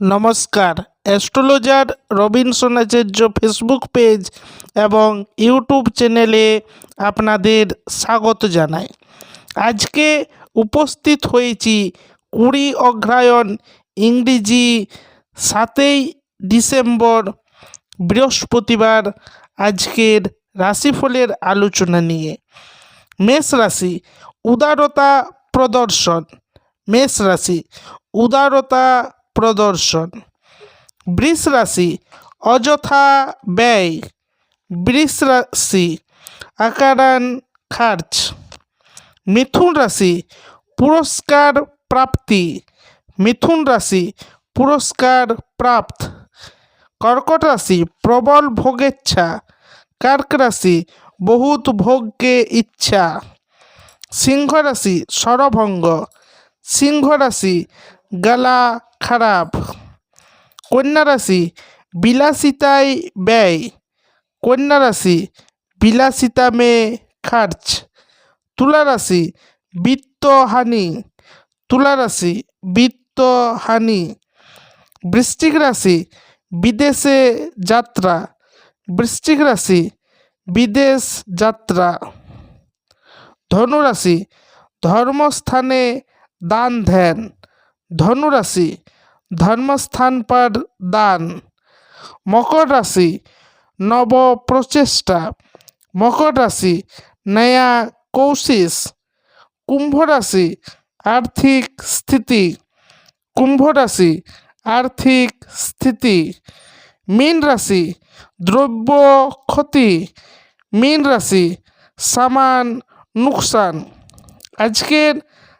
নমস্কার। Astrologer Robinson Acharya Facebook page এবং YouTube চ্যানেলে আপনাদের স্বাগত জানাই। আজকে উপস্থিত হয়েছি কুড়ি অগ্রহায়ণ ইংরেজি সাতই ডিসেম্বর, বৃহস্পতিবার আজকের রাশিফলের আলোচনা নিয়ে। মেষ রাশি, উদারতা প্রদর্শন। মেষ রাশি, উদারতা প্রদর্শন। বৃষ রাশি, অযথা ব্যয়। বৃষ রাশি আকারান খার্চ। মিথুন রাশি, পুরস্কার প্রাপ্তি। মিথুন রাশি, পুরস্কার প্রাপ্ত। কর্কট রাশি, প্রবল ভোগেচ্ছা কার্ক রাশি, বহুত ভোগকে ইচ্ছা। সিংহ রাশি স্বরভঙ্গ সিংহ রাশি গলা খারাপ। কন্যা রাশি বিলাসিতায় ব্যয়। কন্যা রাশি বিলাসিতা মে খার্চ। তুলা রাশি বিত্তহানি। তুলা রাশি বিত্তহানি। বৃশ্চিক রাশি বিদেশে যাত্রা। বৃশ্চিক রাশি বিদেশ যাত্রা। ধনুরাশি, ধর্মস্থানে দান ধ্যান ধনুরাশি, ধর্মস্থান পর দান, মকর রাশি, নব প্রচেষ্টা, মকর রাশি, নয়া কৌশিস, কুম্ভ রাশি, আর্থিক স্থিতি, কুম্ভ রাশি, আর্থিক স্থিতি, মীন রাশি, দ্রব্য ক্ষতি, মীন রাশি, সামান নুকসান। আজকের